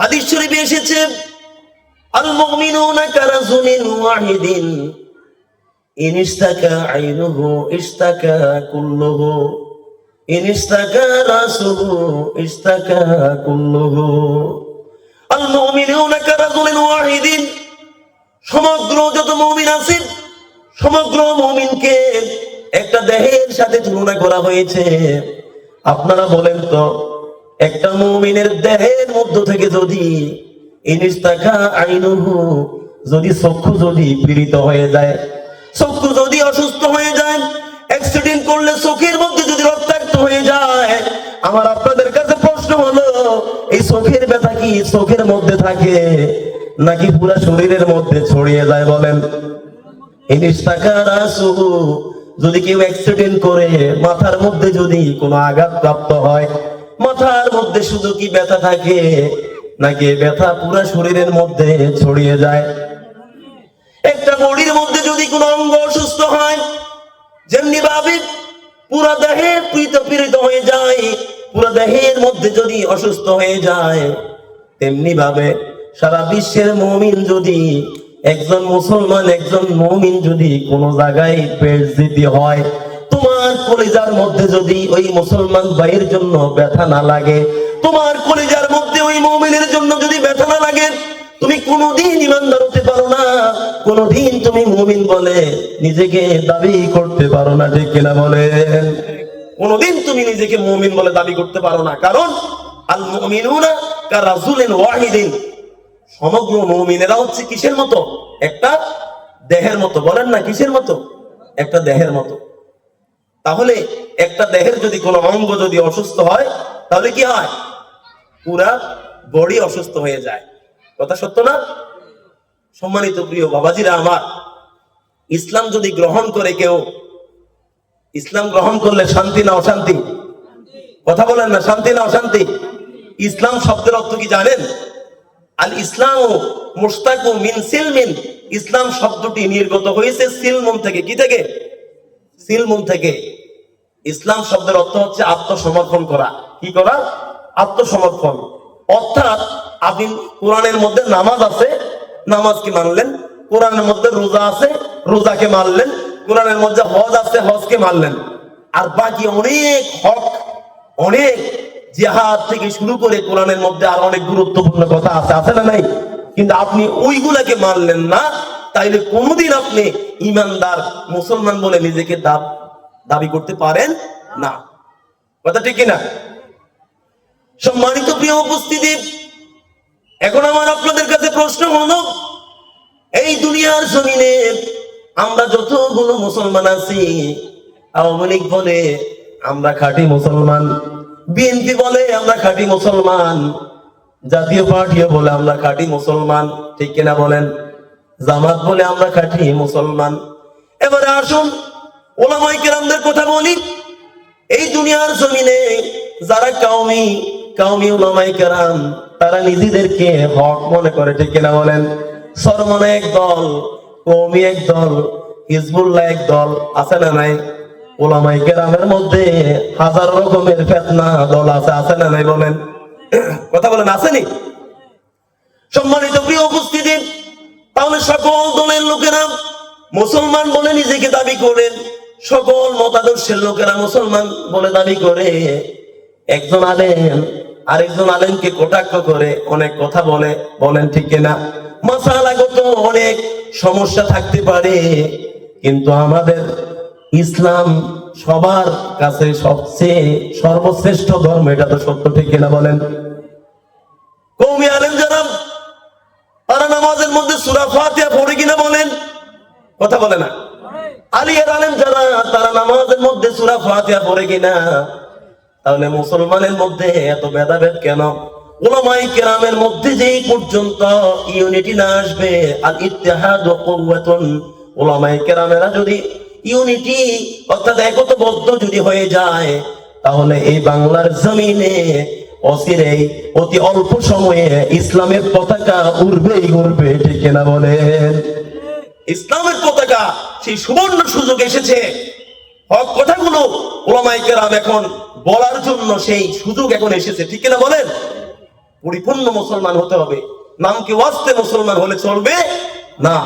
হাদিস শরীফে এসেছে আল মুমিনুনা কারাজুলিন ওয়াহিদিন ইন ইস্তাকা আইনুহু ইস্তাকা কুল্লুহু ইন ইস্তাকা রাসুহু ইস্তাকা কুল্লুহু। আল মুমিনুনা কারাজুলিন ওয়াহিদিন, সমগ্র যত মুমিন আছে, সমগ্র মুমিনকে একটা দেহের সাথে তুলনা করা হয়েছে। আপনারা বলেন তো একটা মুমিনের দেহের মধ্য থেকে যদি যদি চক্ষু যদি পীড়িত হয়ে যায়, চক্ষু যদি অসুস্থ হয়ে যায় অ্যাক্সিডেন্ট করলে চোখের মধ্যে যদি রক্তাক্ত হয়ে যায়, আমার আপনাদের কাছে প্রশ্ন হলো, এই চোখের ব্যথা কি চোখের মধ্যে থাকে নাকি পুরো শরীরের মধ্যে ছড়িয়ে যায় বলেন? যদি কেউ অ্যাক্সিডেন্ট করে, মাথার মধ্যে যদি কোনো আঘাত প্রাপ্ত হয় মাথার মধ্যে শুধু কি ব্যথা থাকে? নাকি ব্যথা পুরো শরীরের মধ্যে ছড়িয়ে যায়? একটা বডির মধ্যে যদি কোনো অঙ্গ অসুস্থ হয়, যেমনি ভাবে পুরো দেহে পীড়িত পীড়িত হয়ে যায়, পুরো দেহের মধ্যে যদি অসুস্থ হয়ে যায়, তেমনি ভাবে সারা বিশ্বের মমিন যদি, একজন মুসলমান, একজন মমিন যদি কোনো জায়গায় পেট দিতে হয় তোমার কলিজার মধ্যে যদি ওই মুসলমান ভাইয়ের জন্য ব্যথা না লাগে, তোমার কলিজার মধ্যে ওই মমিনের জন্য যদি ব্যথা না লাগে, তুমি কোনোদিন ইমানদার হতে পারো না। কোনোদিন তুমি মুমিন বলে নিজেকে দাবি করতে পারো না, ঠিক কিনা বলেন? কোনোদিন তুমি নিজেকে মুমিন বলে দাবি করতে পারো না, কারণ আল মুমিনুনা কারাজুলিন ওয়াহিদিন। সমগ্র মুমিনেরা হচ্ছে কিসের মতো? একটা দেহের মতো। বলেন না, কিসের মতো? একটা দেহের মতো। তাহলে একটা দেহের যদি কোনো অঙ্গ যদি অসুস্থ হয়, তাহলে কি হয়? পুরা বডি অসুস্থ হয়ে যায়। কথা সত্য না? সম্মানিত প্রিয় বাবাজিরা আমার, ইসলাম যদি গ্রহণ করে কেউ, ইসলাম গ্রহণ করলে শান্তি না অশান্তি? কথা বলেন না, শান্তি না অশান্তি? ইসলাম শব্দের অর্থ কি জানেন? আল ইসলাম মুস্তাকু মিন সিলমিন। ইসলাম শব্দটি নির্গত হয়েছে সিলমন থেকে। কি থেকে? সিলমন থেকে। ইসলাম শব্দের অর্থ হচ্ছে আত্মসমর্পণ করা। কি করা? আত্মসমর্পণ। অর্থাৎ আপনি কোরআনের মধ্যে নামাজ আছে নামাজকে মানলেন? কোরআনের মধ্যে রোজা আছে, রোজাকে মানলেন। কোরআনের মধ্যে হজ আছে, হজকে মানলেন। আর বাকি অনেক হক, অনেক জেহাদ থেকে শুরু করে কোরআনের মধ্যে আর অনেক গুরুত্বপূর্ণ কথা আছে আছে না নাই? কিন্তু আপনি ওইগুলাকে মানলেন না তাইলে কোনোদিন আপনি ইমানদার মুসলমান বলে নিজেকে দাবি করতে পারেন না। কথা ঠিক কিনা? সম্মানিত প্রিয় উপস্থিতি, এখন আমার আপনাদের কাছে প্রশ্ন হলো, এই দুনিয়ার জমিনে আমরা যতগুলো মুসলমান আছি, আওয়ামী লীগ বলে আমরা খাঁটি মুসলমান, বিএনপি বলে আমরা খাঁটি মুসলমান, জাতীয় পার্টিও বলে আমরা খাঁটি মুসলমান, ঠিক কিনা বলেন? জামাত বলে আমরা খাঁটি মুসলমান। এবারে আসুন ওলামাই কেরামদের কথা বলি। এই দুনিয়ার জমিনে যারা কাউমি কাউমি ওলামাই কেরাম, তারা নিজেদেরকে হক মনে করে, ঠিক কিনা বলেন? সরমনে এক দল কৌমি এক দল, হিজবুল্লাহ এক দল, আছে না নাই? ওলামাই কেরামের মধ্যে হাজার রকমের ফেতনা দল আছে আছে না নাই বলেন? কথা বলেন আসেনি সম্মানিত প্রিয় উপস্থিতি তাহলে সকল দলের লোকেরা মুসলমান বলে নিজেকে দাবি করেন। সকল মতাদর্শের লোকেরা মুসলমান বলে দাবি করে। একজন আলেম আরেকজন আলেমকে কটাক্ষ করে, অনেক কথা বলে, বলেন ঠিক কিনা? মশালাগত অনেক সমস্যা থাকতে পারে, কিন্তু আমাদের ইসলাম সবার কাছে সবচেয়ে সর্বশ্রেষ্ঠ ধর্ম, এটা তো সত্য ঠিক কিনা বলেন কৌমি আলেম যারা তারা নামাজের মধ্যে সুরা ফাতিহা পড়ে কিনা বলেন? কথা বলে না। আলিয়ার আলেম যারা, তারা নামাজের মধ্যে সুরা ফাতিহা পড়ে কিনা? তাহলে মুসলমানের মধ্যে এত ভেদাভেদ কেন? ওলামাই কেরামের মধ্যে যেই পর্যন্ত ইউনিটি না আসবে ও ওলামাই কেরামেরা যদি ইউনিটি, অর্থাৎ যদি হয়ে যায়, তাহলে এই বাংলার জমিনে অতি অল্প সময়ে ইসলামের পতাকা উড়বেই উড়বে, ঠিক না বলেন? ইসলামের পতাকা, সেই সুবর্ণ সুযোগ এসেছে। হক কথাগুলো ওলামাই কেরাম এখন বলার জন্য সেই সুযোগ এখন এসেছে, ঠিক কিনা বলেন? পরিপূর্ণ মুসলমান হতে হবে। নামকে ওয়াস্তে মুসলমান হলে চলবে না।